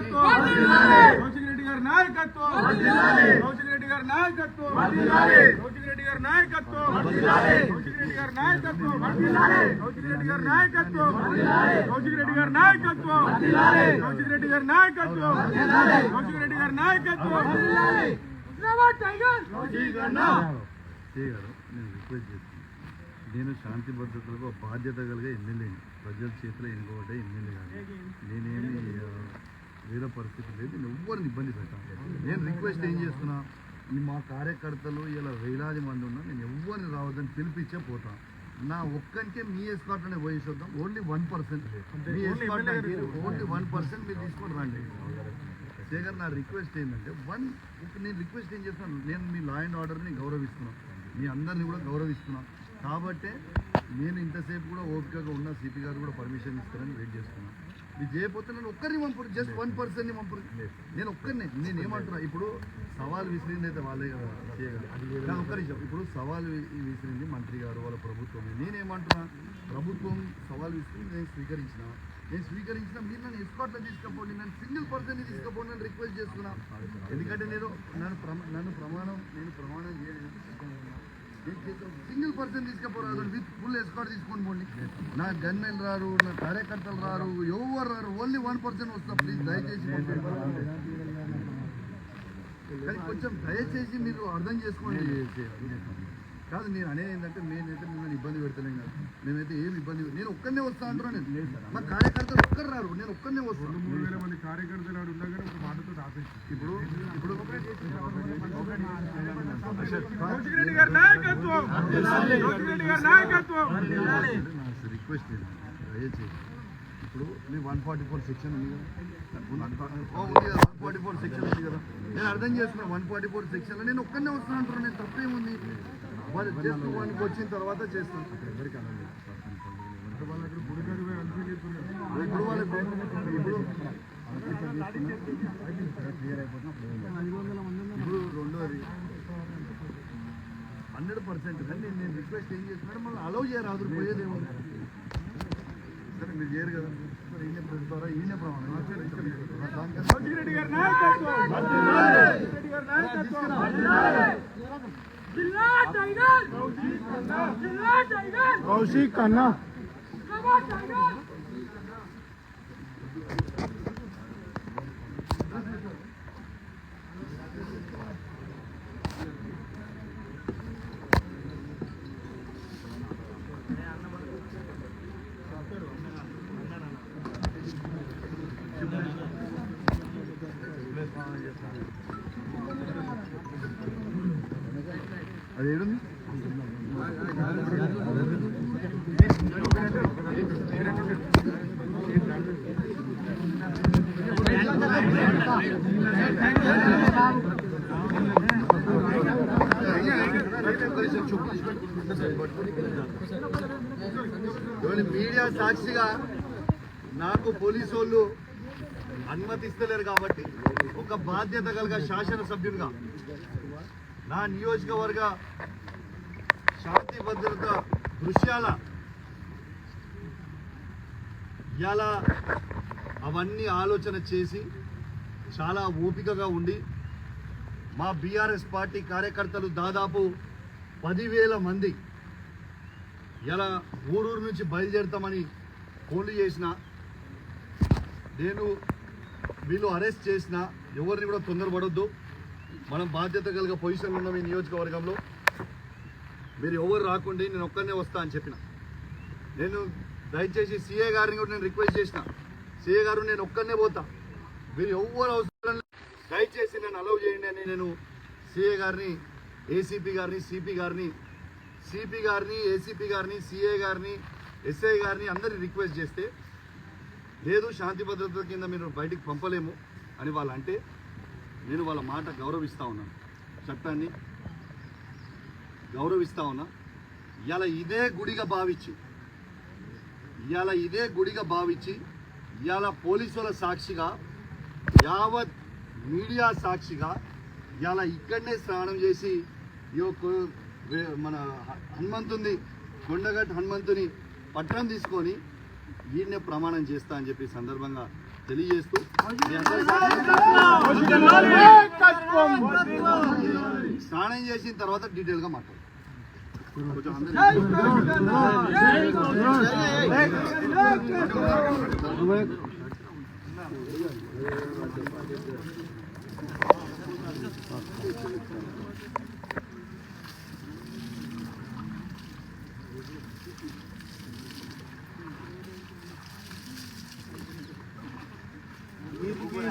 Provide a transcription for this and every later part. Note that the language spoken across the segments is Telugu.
నాయకత్వం కౌశిక్ రెడ్డి గారి నాయకత్వం కౌశిక్ రెడ్డి గారి నాయకత్వం కౌశిక్ రెడ్డి గారి నాయకత్వం కౌశిక్ రెడ్డి గారి నాయకత్వం కౌశిక్ రెడ్డి గారి నాయకత్వం కౌశిక్ రెడ్డి గారి నాయకత్వం కౌశిక్ రెడ్డి గారి నాయకత్వం కౌశిక్ రెడ్డి గారి నాయకత్వం నేను రిక్వెస్ట్ చేస్తున్నాను నేను శాంతి భద్రతలకు బాధ్యత కలిగే ఎమ్మెల్యేని ప్రజల చేతిలో ఎన్నుకోబడ్డ ఎమ్మెల్యే కాదు నేనేమి ఆ, వేరే పరిస్థితి లేదు. నేను ఎవ్వరిని ఇబ్బంది పెట్టాను. నేను రిక్వెస్ట్ ఏం చేస్తున్నా? ఈ మా కార్యకర్తలు ఇలా వేలాది మంది ఉన్నా నేను ఎవ్వరిని రావద్దని పిలిపించే పోతాను నా ఒక్కరికే మీ ఎస్కాట్లోనే పోయేసి వద్దాం. ఓన్లీ వన్ పర్సెంట్ మీ ఎస్కాట్ ఓన్లీ వన్ పర్సెంట్ మీరు తీసుకొని రండి. శేఖర్ నా రిక్వెస్ట్ ఏంటంటే వన్ నేను రిక్వెస్ట్ ఏం చేస్తున్నాను నేను మీ లా అండ్ ఆర్డర్ని గౌరవిస్తున్నాను మీ అందరిని కూడా గౌరవిస్తున్నాను కాబట్టే నేను ఇంతసేపు కూడా ఓపికగా ఉన్న సిపి గారు కూడా పర్మిషన్ ఇస్తారని వెయిట్ చేస్తున్నాను మీరు చేయకపోతే నేను ఒక్కరిని పంపరు జస్ట్ వన్ పర్సన్ని పంపరు నేను ఒక్కరిని నేను ఏమంటున్నా ఇప్పుడు సవాల్ విసిరింది అయితే వాళ్ళే చేయగలరు. కానీ ఒక్క నిమిషం ఇప్పుడు సవాల్ విసిరింది మంత్రి గారు వాళ్ళ ప్రభుత్వం. నేనేమంటున్నా ప్రభుత్వం సవాల్ విసిరింది నేను స్వీకరించిన. నేను స్వీకరించిన మీరు నన్ను ఎస్కాట్లో తీసుకపోండి నన్ను సింగిల్ పర్సన్ని తీసుకపోండి అని రిక్వెస్ట్ చేస్తున్నా. ఎందుకంటే నేను నన్ను ప్రమా నన్ను ప్రమాణం నేను ప్రమాణం చేయలేదు. సింగిల్ పర్సన్ తీసుకపోరాదు విత్ ఫుల్ ఎస్కాట్ తీసుకొని పోండి నా గన్మెన్ రారు నా కార్యకర్తలు రారు ఎవరు రారు ఓన్లీ వన్ పర్సన్ వస్తా ప్లీజ్ దయచేసి. కానీ కొంచెం దయచేసి మీరు అర్థం చేసుకోండి కాదు నేను అనేది ఏంటంటే నేనైతే మిమ్మల్ని ఇబ్బంది పెడతలేం కదా. మేమైతే ఏమి ఇబ్బంది నేను ఒక్కనే వస్తా అంటున్నా నేను. మా కార్యకర్తలు ఒక్కరు రారు నేను ఒక్కనే వస్తాను మూడు వేల మంది కార్యకర్తలు ఆడ ఉండగానే ఒక మాటతో ఆపేసి ఇప్పుడు ఇప్పుడు రిక్వెస్ట్ దయచేసి ఇప్పుడు నేను వన్ ఫార్టీ ఫోర్ సెక్షన్ ఉంది కదా. వన్ ఫార్టీ ఫోర్ సెక్షన్ ఉంది కదా. నేను అర్థం చేసుకున్నా వన్ ఫార్టీ ఫోర్ సెక్షన్లో నేను ఒక్కనే వస్తున్నా అంటున్నాను నేను తప్పేముంది? జస్ట్ వానికి వచ్చిన తర్వాత చెప్తున్నారు ఇప్పుడు వాళ్ళకి ఇప్పుడు ఇప్పుడు రెండోది హండ్రెడ్ పర్సెంట్ కానీ నేను రిక్వెస్ట్ ఏం చేస్తున్నాడు మళ్ళీ అలౌ చేయరాదు పోయేదేమో సరే మీరు చేయరు కదా మరి ఈయన ద్వారా ఈయన ప్రమాణం దానికన్నా जिल्हा टायगर जिल्हा टायगर कौशिक कान्हा మీడియా సాక్షిగా నాకు పోలీసు వాళ్ళు అనుమతిస్తలేరు కాబట్టి ఒక బాధ్యత కలిగ శాసనసభ్యునిగా నా నియోజకవర్గ శాంతి భద్రత దృశ్యాల ఇలా అవన్నీ ఆలోచన చేసి చాలా ఓపికగా ఉండి మా బీఆర్ఎస్ పార్టీ కార్యకర్తలు దాదాపు పదివేల మంది ఇలా ఊరూరు నుంచి బయలుదేరుతామని ఫోన్లు చేసిన నేను వీళ్ళు అరెస్ట్ చేసిన ఎవరిని కూడా తొందరపడొద్దు. మనం బాధ్యత కలిగే పొజిషన్లో ఉన్నాం ఈ నియోజకవర్గంలో. మీరు ఎవరు రాకుండా నేను ఒక్కరినే వస్తా అని చెప్పిన. నేను దయచేసి సీఏ గారిని కూడా నేను రిక్వెస్ట్ చేసిన. సీఏ గారు నేను ఒక్కరినే పోతా. మీరు ఎవరు అవసరం దయచేసి నేను అలౌ చేయండి అని నేను సీఏ గారిని ఏసీపీ గారిని సిపి గారిని సిపి గారిని ఏసీపీ గారిని సిఏ గారిని ఎస్ఐ గారిని అందరిని రిక్వెస్ట్ చేస్తే లేదు శాంతి భద్రత కింద మీరు బయటికి పంపలేము అని వాళ్ళు అంటే నేను వాళ్ళ మాట గౌరవిస్తూ ఉన్నాను చట్టాన్ని గౌరవిస్తూ ఉన్నా. ఇవాళ ఇదే గుడిగా భావించి ఇవాళ ఇదే గుడిగా భావించి ఇవాళ పోలీసుల సాక్షిగా యావత్ మీడియా సాక్షిగా ఇలా ఇక్కడనే స్నానం చేసి ఈ మన హనుమంతుని కొండగట్టు హనుమంతుని పట్టణం తీసుకొని వీడినే ప్రమాణం చేస్తా అని చెప్పి సందర్భంగా తెలియజేస్తూ స్నానం చేసిన తర్వాత డీటెయిల్గా మాట్లాడు కొంచెం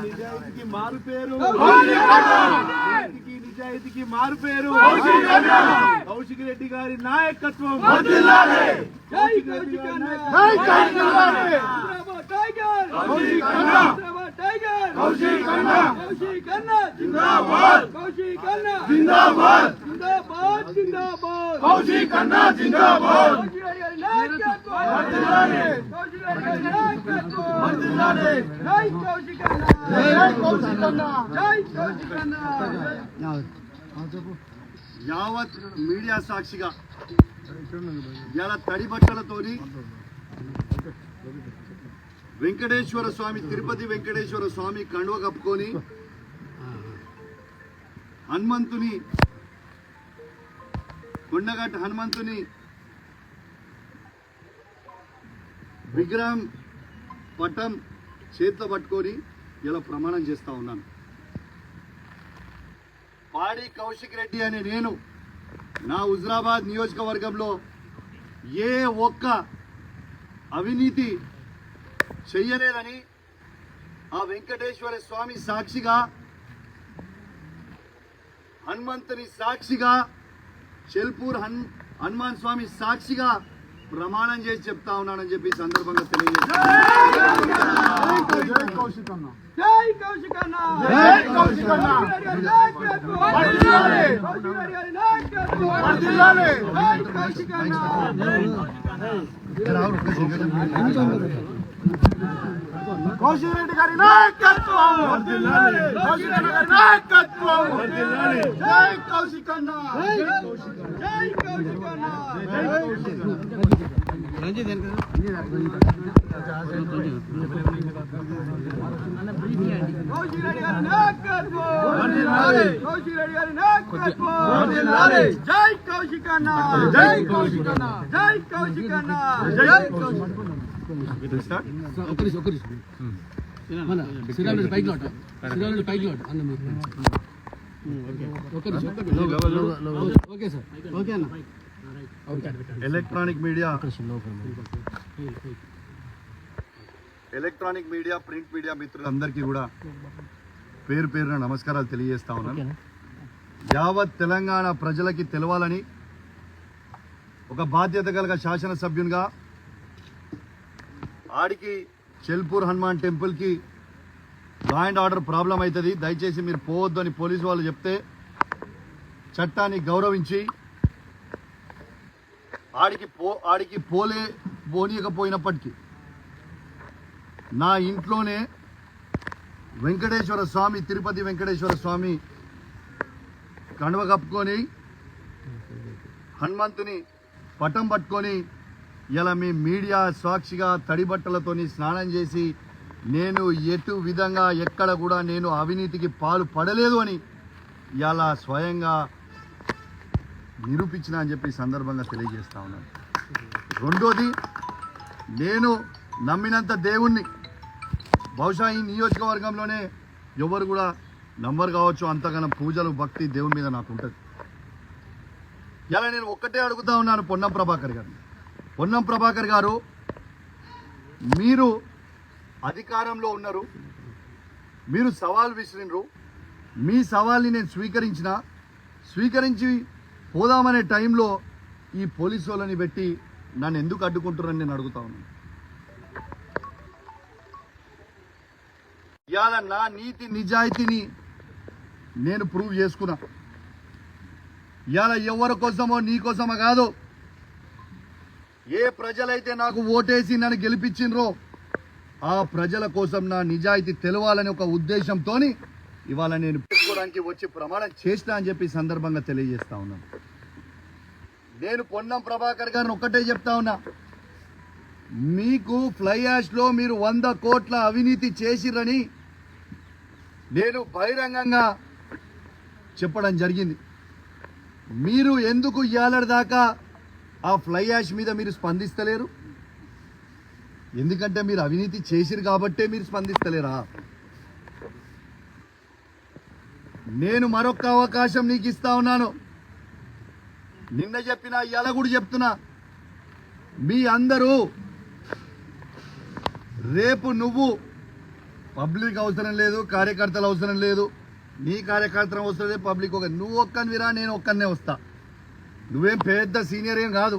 నిజాయితీకి మారు పేరు నీతికి నిజాయితీకి మారు పేరు కౌశిక్ రెడ్డి గారి నాయకత్వం జై కౌశిక్ అన్న జై కౌశిక్ అన్న! జిందాబాద్ టైగర్ కౌశిక్ అన్న! జిందాబాద్ టైగర్ కౌశిక్ అన్న! కౌశిక్ అన్న జిందాబాద్! కౌశిక్ అన్న జిందాబాద్ జిందాబాద్ జిందాబాద్ కౌశిక్ అన్న జిందాబాద్ కౌశిక్ రెడ్డి గారి నాయకత్వం వర్ధిల్లాలి! కౌశిక్ రెడ్డి గారి నాయకత్వం వర్ధిల్లాలి! జై కౌశిక్ అన్న జై కౌశిక్ అన్న! జై కౌశిక్ అన్న యావత్ మీడియా సాక్షిగా ఇలా తడి బట్టలతోని వెంకటేశ్వర స్వామి తిరుపతి వెంకటేశ్వర స్వామి కండువ కప్పుకొని హనుమంతుని కొండగట్ట హనుమంతుని విగ్రహం పటం చేతిలో పట్టుకొని ఇలా ప్రమాణం చేస్తూ ఉన్నాను. పాడి కౌశిక్ రెడ్డి అనే నేను నా హుజరాబాద్ నియోజకవర్గంలో ఏ ఒక్క అవినీతి చెయ్యలేదని ఆ వెంకటేశ్వర స్వామి సాక్షిగా హనుమంతుని సాక్షిగా చెల్పూర్ హన్ హనుమాన్ స్వామి సాక్షిగా ప్రమాణం చేసి చెప్తా ఉన్నానని చెప్పి ఈ సందర్భంగా తెలియజేస్తాను కౌశిక్ అన్న జై కౌశిక్ అన్న జై కౌశిక్ అన్న! వర్ధిల్లాలి! వర్ధిల్లాలి! వర్ధిల్లాలి! వర్ధిల్లాలి! జై కౌశిక్ అన్న కౌశిక్ రెడ్డి గారి నాయకత్వం కౌశిక్ రెడ్డి గారి నాయకత్వం జై కౌశిక్ అన్న జై కౌశిక్ అన్న కౌశిక్ రెడ్డి గారి నాయకత్వం వర్ధిల్లాలి! కౌశిక్ రెడ్డి గారి నాయకత్వం వర్ధిల్లాలి! జై కౌశిక్ అన్న జై కౌశిక్ అన్న జై కౌశిక్ అన్న జై కౌశిక్ మన శ్రీరాముడి పైకి లోట శ్రీరాముడి పైకి లోట అన్న మీరు ఒక్క నిమిషం, ఒక్క నిమిషం. ఓకే సార్ ఓకే అన్న electronic media electronic media print media మిత్రులందరికీ కూడా పేరు పేరున నమస్కారాలు తెలియజేస్తా ఉన్నాను యావత్ తెలంగాణ ప్రజలకి తెలవాలని ఒక బాధ్యత కలగ శాసనసభ్యునిగా ఆడికి చెల్పూర్ హనుమాన్ టెంపుల్కి లా అండ్ ఆర్డర్ ప్రాబ్లం అవుతుంది దయచేసి మీరు పోవద్దు అని పోలీసు వాళ్ళు చెప్తే చట్టాన్ని గౌరవించి ఆడికి పో ఆడికి పోలే పోనీయకపోయినప్పటికీ నా ఇంట్లోనే వెంకటేశ్వర స్వామి తిరుపతి వెంకటేశ్వర స్వామి కండువ కప్పుకొని హనుమంతుని పటం పట్టుకొని ఇలా మీ మీడియా సాక్షిగా తడి బట్టలతోని స్నానం చేసి నేను ఎటు విధంగా ఎక్కడ కూడా నేను అవినీతికి పాలు పడలేదు అని ఇలా స్వయంగా నిరూపించిన అని చెప్పి సందర్భంగా తెలియజేస్తా ఉన్నాను. రెండోది నేను నమ్మినంత దేవుణ్ణి బహుశా ఈ నియోజకవర్గంలోనే ఎవరు కూడా నంబర్ కావచ్చు అంతగానో పూజలు భక్తి దేవుని మీద నాకు ఉంటుంది ఇలా నేను ఒక్కటే అడుగుతా ఉన్నాను పొన్నం ప్రభాకర్ గారిని. పొన్నం ప్రభాకర్ గారు మీరు అధికారంలో ఉన్నారు మీరు సవాల్ విసిరినరు మీ సవాల్ని నేను స్వీకరించిన స్వీకరించి పోదామనే టైంలో ఈ పోలీసు వాళ్ళని పెట్టి నన్ను ఎందుకు అడ్డుకుంటున్నారని నేను అడుగుతా ఉన్నాను. ఇవాళ నా నీతి నిజాయితీని నేను ప్రూవ్ చేసుకున్నా. ఇవాళ ఎవరి కోసమో నీ కోసమో కాదు ఏ ప్రజలైతే నాకు ఓటేసి నన్ను గెలిపించిండ్రో ఆ ప్రజల కోసం నా నిజాయితీ తెలవాలని ఒక ఉద్దేశంతో ఇవాళ నేను పెట్టుకోవడానికి వచ్చి ప్రమాణం చేసిన అని చెప్పి సందర్భంగా తెలియజేస్తా ఉన్నాను నేను పొన్నం ప్రభాకర్ గారిని ఒక్కటే చెప్తా ఉన్నా. మీకు ఫ్లై యాష్లో మీరు వంద కోట్ల అవినీతి చేసిరని నేను బహిరంగంగా చెప్పడం జరిగింది. మీరు ఎందుకు ఇయ్యాలడి దాకా ఆ ఫ్లై యాష్ మీద మీరు స్పందిస్తలేరు? ఎందుకంటే మీరు అవినీతి చేసిరు కాబట్టే మీరు స్పందిస్తలేరా? నేను మరొక అవకాశం నీకు ఇస్తా ఉన్నాను. నిన్న చెప్పిన ఇవాళ కూడా చెప్తున్నా. మీ అందరూ రేపు నువ్వు పబ్లిక్ అవసరం లేదు కార్యకర్తలు అవసరం లేదు. నీ కార్యకర్తలు అవసరం లేదు పబ్లిక్ ఒక నువ్వు ఒక్కనివిరా నేను ఒక్కనే వస్తా. నువ్వేం పెద్ద సీనియర్ ఏం కాదు.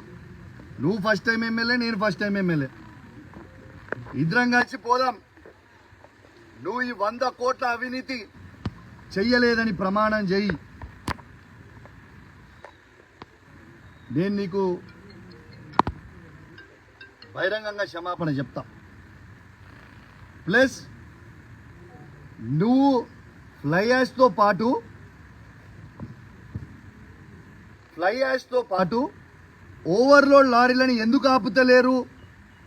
నువ్వు ఫస్ట్ టైం ఎమ్మెల్యే నేను ఫస్ట్ టైం ఎమ్మెల్యే ఇద్దరం కలిసి పోదాం. నువ్వు ఈ వంద కోట్ల అవినీతి చెయ్యలేదని ప్రమాణం చెయ్యి. నేను నీకు బహిరంగంగా క్షమాపణ చెప్తా. ప్లస్ నువ్వు ఫ్లైయర్స్తో పాటు ఫ్లై యాష్తో పాటు ఓవర్లోడ్ లారీలను ఎందుకు ఆపుతలేరు?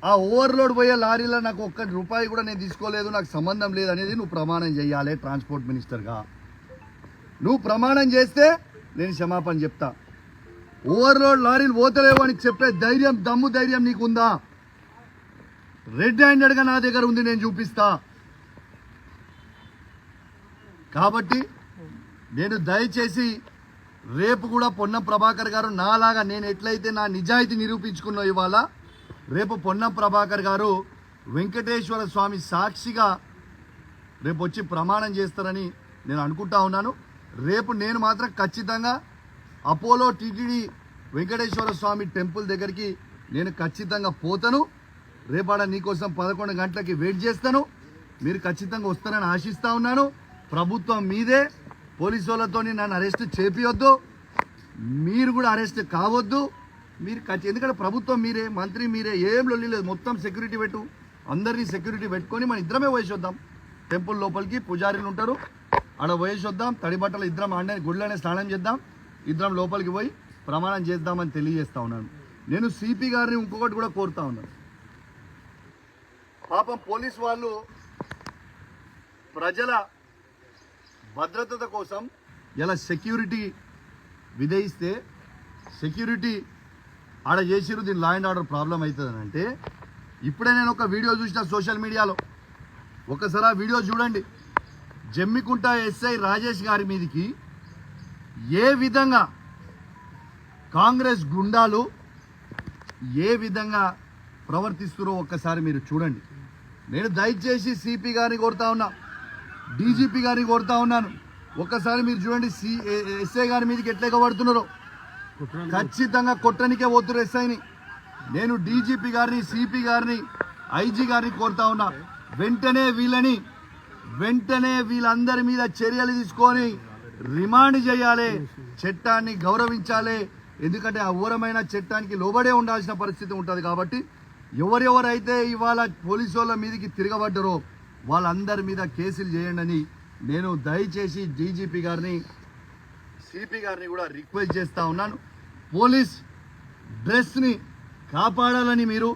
ఆ ఓవర్లోడ్ పోయే లారీలో నాకు ఒక్క రూపాయి కూడా నేను తీసుకోలేదు నాకు సంబంధం లేదు అనేది నువ్వు ప్రమాణం చేయాలి ట్రాన్స్పోర్ట్ మినిస్టర్గా నువ్వు ప్రమాణం చేస్తే నేను క్షమాపణ చెప్తా. ఓవర్లోడ్ లారీలు పోతలేవు అని చెప్పే ధైర్యం దమ్ము ధైర్యం నీకుందా? రెడ్ హ్యాండెడ్గా నా దగ్గర ఉంది నేను చూపిస్తా. కాబట్టి నేను దయచేసి రేపు కూడా పొన్నం ప్రభాకర్ గారు నాలాగా నేను ఎట్లయితే నా నిజాయితీ నిరూపించుకున్నా ఇవాళ రేపు పొన్నం ప్రభాకర్ గారు వెంకటేశ్వర స్వామి సాక్షిగా రేపు వచ్చి ప్రమాణం చేస్తారని నేను అనుకుంటా ఉన్నాను. రేపు నేను మాత్రం ఖచ్చితంగా Apollo TTD Venkateswara Swamy temple దగ్గరికి నేను ఖచ్చితంగా పోతాను. రేపాడ నీకోసం పదకొండు గంటలకి వెయిట్ చేస్తాను. మీరు ఖచ్చితంగా వస్తారని ఆశిస్తా ఉన్నాను. ప్రభుత్వం మీదే. పోలీసు వాళ్ళతో నన్ను అరెస్ట్ చేపియొద్దు. మీరు కూడా అరెస్ట్ కావద్దు. మీరు ఖచ్చి- ఎందుకంటే ప్రభుత్వం మీరే మంత్రి మీరే ఏం లొల్లిలేదు మొత్తం సెక్యూరిటీ పెట్టు. అందరినీ సెక్యూరిటీ పెట్టుకొని మనం ఇద్దరమే వయసు వద్దాం టెంపుల్ లోపలికి పూజారీలు ఉంటారు. ఆడ వయసు వద్దాం తడి బట్టలు ఇద్దరం ఆడనే గుళ్ళనే స్నానం చేద్దాం. ఇద్దరం లోపలికి పోయి ప్రమాణం చేద్దామని తెలియజేస్తా ఉన్నాను. నేను సిపి గారిని ఇంకొకటి కూడా కోరుతా ఉన్నాను. పాపం పోలీస్ వాళ్ళు ప్రజల భద్రత కోసం ఇలా సెక్యూరిటీ విధయిస్తే సెక్యూరిటీ ఆడ చేసిరు దీని లా అండ్ ఆర్డర్ ప్రాబ్లం అవుతుందని అంటే ఇప్పుడే నేను ఒక వీడియో చూసిన సోషల్ మీడియాలో. ఒకసారి ఆ వీడియో చూడండి. జమ్మికుంట ఎస్ఐ రాజేష్ గారి మీదకి ఏ విధంగా కాంగ్రెస్ గుండాలు ఏ విధంగా ప్రవర్తిస్తున్నారో ఒక్కసారి మీరు చూడండి. నేను దయచేసి సిపి గారిని కోరుతా ఉన్నా. డీజీపీ గారిని కోరుతా ఉన్నాను. ఒక్కసారి మీరు చూడండి సి ఎస్ఐ గారి మీదకి ఎట్లా పడుతున్నారో ఖచ్చితంగా కొట్టనికే పోతున్నారు ఎస్ఐని. నేను డీజీపీ గారిని సిపి గారిని ఐజీ గారిని కోరుతా ఉన్నా. వెంటనే వీళ్ళని వెంటనే వీళ్ళందరి మీద చర్యలు తీసుకొని రిమాండ్ చేయాలి. చట్టాన్ని గౌరవించాలి. ఎందుకంటే అఘోరమైన చట్టానికి లోబడే ఉండాల్సిన పరిస్థితి ఉంటుంది కాబట్టి ఎవరెవరైతే ఇవాళ పోలీసు వాళ్ళ మీదకి తిరగబడ్డారో వాళ్ళందరి మీద కేసులు చేయండి అని నేను దయచేసి డీజీపీ గారిని సిపి గారిని కూడా రిక్వెస్ట్ చేస్తూ ఉన్నాను. పోలీస్ డ్రెస్ని కాపాడాలని మీరు